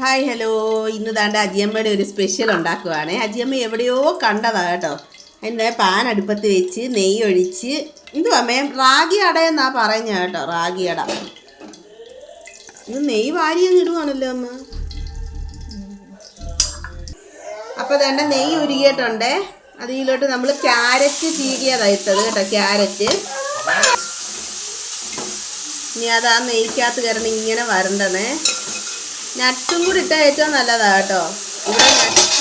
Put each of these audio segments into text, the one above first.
Hi hello ഇന്ന് താണ്ട അജിയമ്മയുടെ ഒരു special ഉണ്ടാക്കുവാണേ. അജിയമ്മ എവിടെയോ കണ്ടതാ കേട്ടോ. എന്റെ പാൻ അടുപ്പത്ത് വെച്ച് നെയ്യ് ഒഴിച്ച്. എന്തുവാ അമ്മേ? റാഗി അടയെന്നാ പറഞ്ഞ കേട്ടോ റാഗി അട. ഇത് നെയ്യ് വാരി ഇടുവാണല്ലോ അമ്മ. അപ്പോൾ തേണ്ട നെയ്യ് ഉരുകിയിട്ടുണ്ടേ. അതിലോട്ട് നമ്മൾ ക്യാരറ്റ് ചീകിയതാണ് ഇട്ടത് കേട്ടോ ക്യാരറ്റ്. ഇനി അത് നെയ്ക്കകത്ത് കയറണം ഇങ്ങനെ വരണ്ടണേ. നട്ട്സും കൂടി ഇട്ടാൽ ഏറ്റവും നല്ലതാണ് കേട്ടോ. ഇവിടെ നട്ട്സ്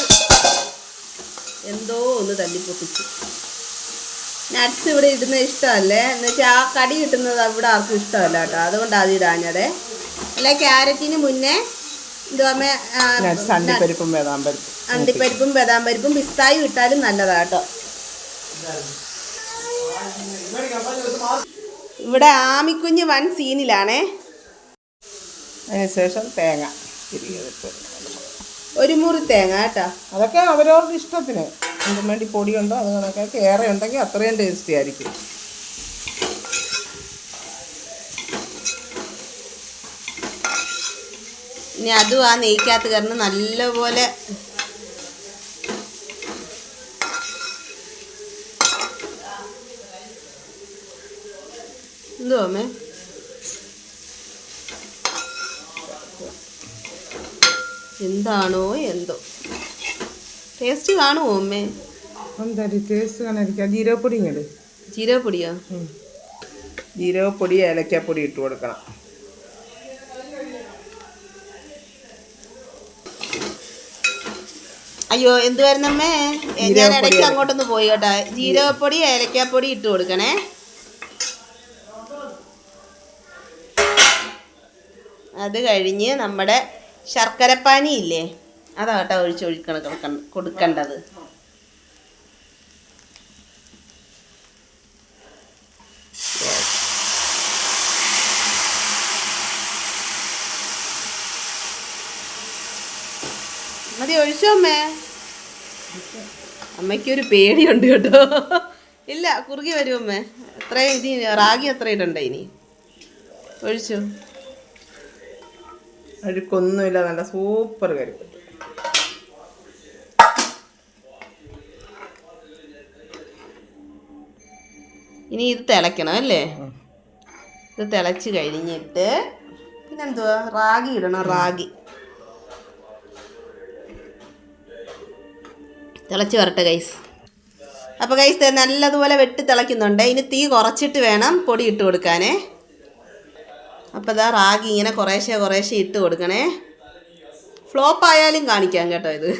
എന്തോ ഒന്ന് തല്ലിപ്പൊട്ടിച്ചു. നട്ട്സ് ഇവിടെ ഇടുന്ന ഇഷ്ടമല്ലേ? എന്ന് വെച്ചാൽ ആ കടി കിട്ടുന്നത് ഇവിടെ ആർക്കും ഇഷ്ടമല്ല കേട്ടോ. അതുകൊണ്ട് അത് ഇടാഞ്ഞത് അല്ല ക്യാരറ്റിന് മുന്നേ എന്തുവാ നട്ട്സ് അണ്ടിപ്പരിപ്പും ബദാം പരിപ്പും അണ്ടിപ്പരിപ്പും ബദാം പരിപ്പും പിസ്തായും ഇട്ടാലും നല്ലതാണ് കേട്ടോ. ഇവിടെ ആമിക്കുഞ്ഞ് വൻ സീനിലാണേ അതിനുശേഷം തേങ്ങ ഒരു മുറി തേങ്ങ കേട്ടോ. അതൊക്കെ അവരവർക്ക് ഇഷ്ടത്തിന്. എന്തും വേണ്ടി പൊടിയുണ്ടോ അത് കണക്കെ. ഏറെ ഉണ്ടെങ്കിൽ അത്രയും ടേസ്റ്റി ആയിരിക്കും. ഇനി അതും ആ നെയ്ക്കകത്ത് കിടന്ന് നല്ലപോലെ എന്തോ അമ്മേ? എന്താണോ എന്തോ. ടേസ്റ്റ് കാണുമോ അമ്മേ? എന്താ ടേസ്റ്റ് കാണാതിരിക്കുക ജീരകപ്പൊടി ഇങ്ങോട്ട് ജീരകപ്പൊടിയോ ജീരകപ്പൊടി ഏലക്കാപ്പൊടി ഇട്ട് കൊടുക്കണം. അയ്യോ എന്തുവായിരുന്നമ്മേ ഞാൻ ഇടയ്ക്ക് അങ്ങോട്ടൊന്ന് പോയി കേട്ടോ. ജീരകപ്പൊടി ഏലക്കാപ്പൊടി ഇട്ട് കൊടുക്കണേ. അത് കഴിഞ്ഞ് നമ്മുടെ ശർക്കരപ്പാനി ഇല്ലേ അതാ കേട്ടോ ഒഴിച്ച് ഒഴിക്കണം കൊടുക്കണ്ട- കൊടുക്കേണ്ടത്. മതി ഒഴിച്ചോ അമ്മേ. അമ്മയ്ക്കൊരു പേടിയുണ്ട് കേട്ടോ. ഇല്ല കുറുകി വരും അമ്മേ. അത്രയും ഇനി റാഗി എത്ര ഇടണ്ട ഇനി? ഒഴിച്ചു. അഴുക്കൊന്നുമില്ല നല്ല സൂപ്പർ കറി. ഇനി ഇത് തിളയ്ക്കണം അല്ലേ? ഇത് തിളച്ച് കഴിഞ്ഞിട്ട് പിന്നെന്തുവാ? റാഗി ഇടണം റാഗി. തിളച്ച് വരട്ടെ ഗൈസ് അപ്പോൾ ഗൈസ് നല്ലതുപോലെ വെട്ടി തിളയ്ക്കുന്നുണ്ട്. ഇനി തീ കുറച്ചിട്ട് വേണം പൊടി ഇട്ട് കൊടുക്കാനേ. അപ്പോൾ ഇതാ റാഗി ഇങ്ങനെ കുറേശ്ശെ കുറേശ്ശെ ഇട്ട് കൊടുക്കണേ. ഫ്ലോപ്പ് ആയാലും കാണിക്കാം കേട്ടോ ഇത്.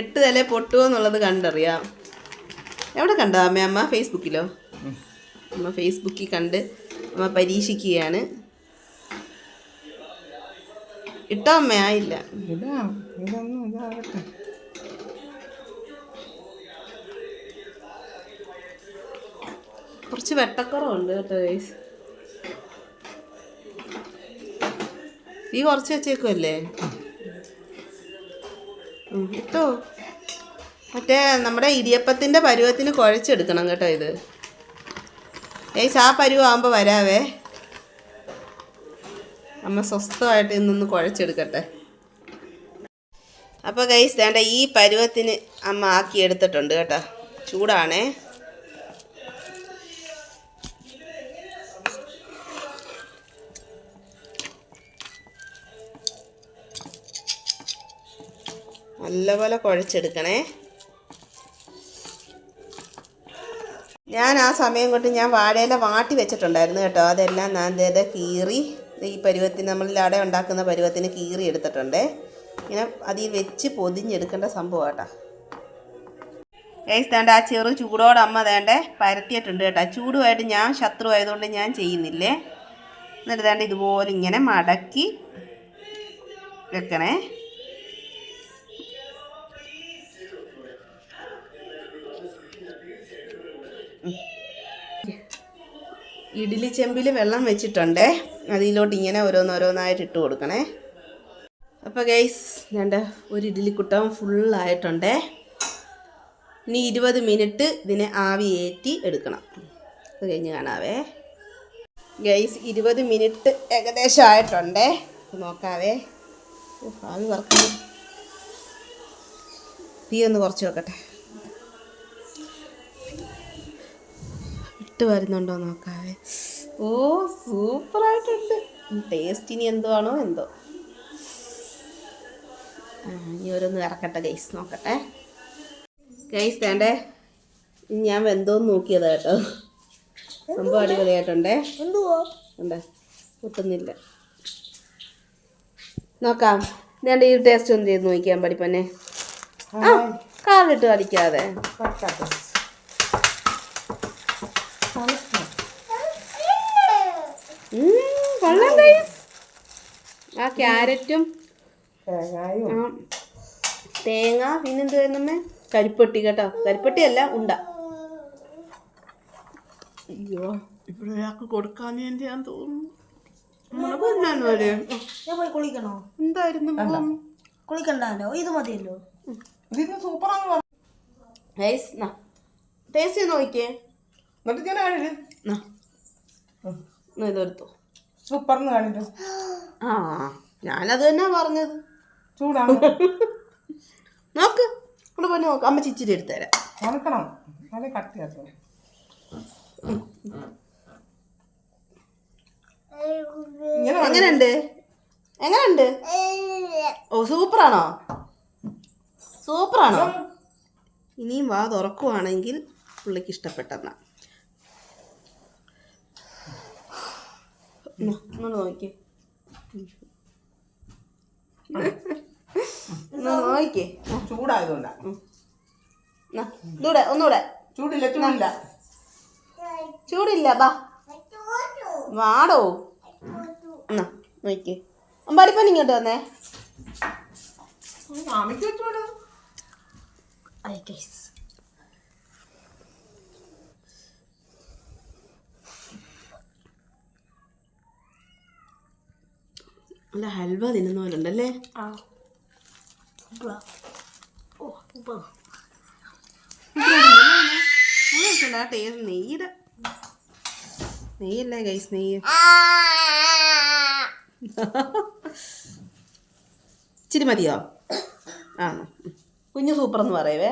എട്ട് തലേ പൊട്ടുമോ എന്നുള്ളത് കണ്ടറിയാം. എവിടെ കണ്ടോ അമ്മ അമ്മ? ഫേസ്ബുക്കിലോ അമ്മ ഫേസ്ബുക്കിൽ കണ്ട് അമ്മ പരീക്ഷിക്കുകയാണ്. ഇട്ടോ അമ്മ? ആയില്ല കുറച്ച് വെട്ടക്കുറവുണ്ട് കേട്ടോ ഗൈസ് ഈ കുറച്ച് വെച്ചേക്കുമല്ലേ ഉം, ഇട്ടോ? മറ്റേ നമ്മുടെ ഇടിയപ്പത്തിന്റെ പരുവത്തിന് കുഴച്ചെടുക്കണം കേട്ടോ ഇത്. ഏയ്സ് ആ പരുവാകുമ്പോൾ വരാവേ. അമ്മ സ്വസ്ഥമായിട്ട് ഇന്നൊന്ന് കുഴച്ചെടുക്കട്ടെ. അപ്പോൾ ഗൈസ് വേണ്ട ഈ പരുവത്തിന് അമ്മ ആക്കി എടുത്തിട്ടുണ്ട് കേട്ടോ. ചൂടാണേ. നല്ലപോലെ കുഴച്ചെടുക്കണേ. ഞാൻ ആ സമയം കൊണ്ട് ഞാൻ വാഴയില വാട്ടി വെച്ചിട്ടുണ്ടായിരുന്നു കേട്ടോ. അതെല്ലാം ഞാൻ ദേ കീറി ഈ പരുവത്തിന് നമ്മൾ ലട ഉണ്ടാക്കുന്ന പരുവത്തിന് കീറി എടുത്തിട്ടുണ്ട്. ഇങ്ങനെ അതിൽ വെച്ച് പൊതിഞ്ഞെടുക്കേണ്ട സംഭവം കേട്ടോ ഏയ്സ് തേണ്ട ആ ചെറു ചൂടോടെ അമ്മ തേണ്ട പരത്തിയിട്ടുണ്ട് കേട്ടോ. ചൂടുമായിട്ട് ഞാൻ ശത്രു ആയതുകൊണ്ട് ഞാൻ ചെയ്യുന്നില്ലേ? എന്നിട്ട് തേണ്ട ഇതുപോലെ ഇങ്ങനെ മടക്കി വെക്കണേ. ഇഡ്ഡലി ചെമ്പിൽ വെള്ളം വെച്ചിട്ടുണ്ടേ. അതിലോട്ട് ഇങ്ങനെ ഓരോന്നോരോന്നായിട്ട് ഇട്ട് കൊടുക്കണേ. അപ്പോൾ ഗൈസ് രണ്ട് ഒരു ഇഡ്ഡലി കുട്ടം ഫുള്ളായിട്ടുണ്ടേ ഇനി ഇരുപത് മിനിറ്റ് ഇതിനെ ആവിയേറ്റി എടുക്കണം. അത് കഴിഞ്ഞ് കാണാവേ. ഗൈസ് ഇരുപത് മിനിറ്റ് ഏകദേശം ആയിട്ടുണ്ടേ. നോക്കാവേ. ആവി വറക്കുന്നു. തീ ഒന്ന് കുറച്ച് വെക്കട്ടെ. ഇട്ട് വരുന്നുണ്ടോ നോക്കാവേ. ഓ സൂപ്പറായിട്ടുണ്ട്. ടേസ്റ്റ് ഇനി എന്തോ ആണോ എന്തോ. ഇനി ഓരോന്ന് ഇറക്കട്ടെ ഗൈസ് നോക്കട്ടെ. ഗൈസ് വേണ്ടേ? ഞാൻ വെന്തോന്ന് നോക്കിയതാ കേട്ടോ. സംഭവം അടിപൊളിയായിട്ടുണ്ടേ. എന്തുവോ? ഉണ്ട്. കിട്ടുന്നില്ല നോക്കാം. വേണ്ട ഈ ടേസ്റ്റ് ഒന്ന് ചെയ്ത് നോക്കിയാൻ പഠിപ്പന്നെ ആ കാറിട്ട് അടിക്കാതെ കൊള്ളാം ഗൈസ് ആ ക്യാരറ്റും തേങ്ങ പിന്നെന്ത് വരുന്നമ്മേ? കരിപ്പെട്ടി കേട്ടോ. കരിപ്പെട്ടി അല്ല ഉണ്ട. അയ്യോ ഇവിടെ ഒരാൾക്ക് കൊടുക്കാൻ വേണ്ടിയാന്ന് തോന്നുന്നു. ഞാൻ പോയി കുളിക്കണോ? എന്തായിരുന്നു കുളിക്കണ്ടല്ലോ ഇത് മതിയല്ലോ. ഇതിന് സൂപ്പറാന്ന് ടേസ്റ്റ് നോക്കിയേ. എന്നിട്ട് ഞാൻ കാണില്ല സൂപ്പർ എന്നാ ഇതെടുത്തോ ആ ഞാനത് തന്നെ പറഞ്ഞത്. ചൂടാണ്. നോക്ക് ഇവിടെ പോയി നോക്ക്. അമ്മ ചിച്ചിരി എടുത്തരാം. നല്ല എങ്ങനെയുണ്ട്? എങ്ങനെയുണ്ട്? ഓ സൂപ്പറാണോ? സൂപ്പറാണോ? ഇനിയും വാ തുറക്കുവാണെങ്കിൽ പുള്ളിക്ക് ഇഷ്ടപ്പെട്ടെന്നാ. ഇങ്ങോട്ട് നോക്കി നോക്കിയേ ചൂടായതുകൊണ്ടാ ഇതൂടെ ഒന്നൂടെ ചൂടില്ല ചൂടില്ല ചൂടില്ല ബാ വാടോ എന്നാ നോക്കിയേ അമ്പാടിപ്പൻ ഇങ്ങോട്ട് വന്നേ ഐ ഗൈസ് നല്ല ഹൽവ തിന്നുന്ന പോലെ ഉണ്ടല്ലേ? ആ. ടേസ്റ്റ് നെയ്യുടെ നെയ്യല്ലേ ഗൈസ് നെയ്യ്. ഇച്ചിരി മതിയോ? ആ. കുഞ്ഞു സൂപ്പർ എന്ന് പറയുവേ.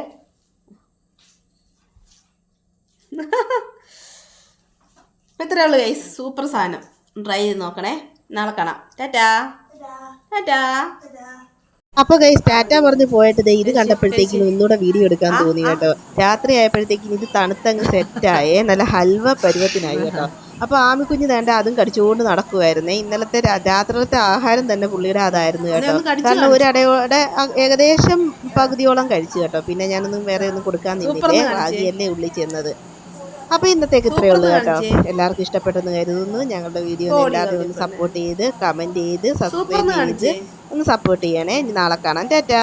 ഇത്രേ ഉള്ളൂ ഗൈസ് സൂപ്പർ സാധനം. ട്രൈ ചെയ്ത് നോക്കണേ. നാളെ കാണാം. ടാറ്റാ. ടാറ്റാ. അപ്പൊ ഗൈസ് ടാറ്റ പറഞ്ഞ് പോയിട്ട് ദേ ഇത് കണ്ടപ്പോഴത്തേക്കും ഒന്നുകൂടെ വീഡിയോ എടുക്കാൻ തോന്നി കേട്ടോ. രാത്രി ആയപ്പോഴത്തേക്കും ഇത് തണുത്തങ്ങ് സെറ്റായേ നല്ല ഹൽവ പരുവത്തിനായി കേട്ടോ. അപ്പൊ ആമിക്കുഞ്ഞ് വേണ്ട അതും കടിച്ചുകൊണ്ട് നടക്കുമായിരുന്നേ ഇന്നലത്തെ രാത്രിയിലത്തെ ആഹാരം തന്നെ പുള്ളിയുടെ അതായിരുന്നു കേട്ടോ. കാരണം ഒരു അടയോടെ ഏകദേശം പകുതിയോളം കഴിച്ചു കേട്ടോ. പിന്നെ ഞാനൊന്നും വേറെ ഒന്നും കൊടുക്കാൻ നിന്നില്ലേ? കാണിച്ചേ. ഉള്ളിൽ ചെന്നത്. അപ്പൊ ഇന്നത്തേക്ക് ഇത്രയേ ഉള്ളൂ കേട്ടോ. എല്ലാവർക്കും ഇഷ്ടപ്പെട്ടെന്ന് കരുതുന്നു. ഞങ്ങളുടെ വീഡിയോ എല്ലാവരും ഒന്ന് സപ്പോർട്ട് ചെയ്ത് കമന്റ് ചെയ്ത് സബ്സ്ക്രൈബ് ചെയ്ത് ഒന്ന് സപ്പോർട്ട് ചെയ്യണേ. ഇനി നാളെ കാണാം. ടാറ്റാ.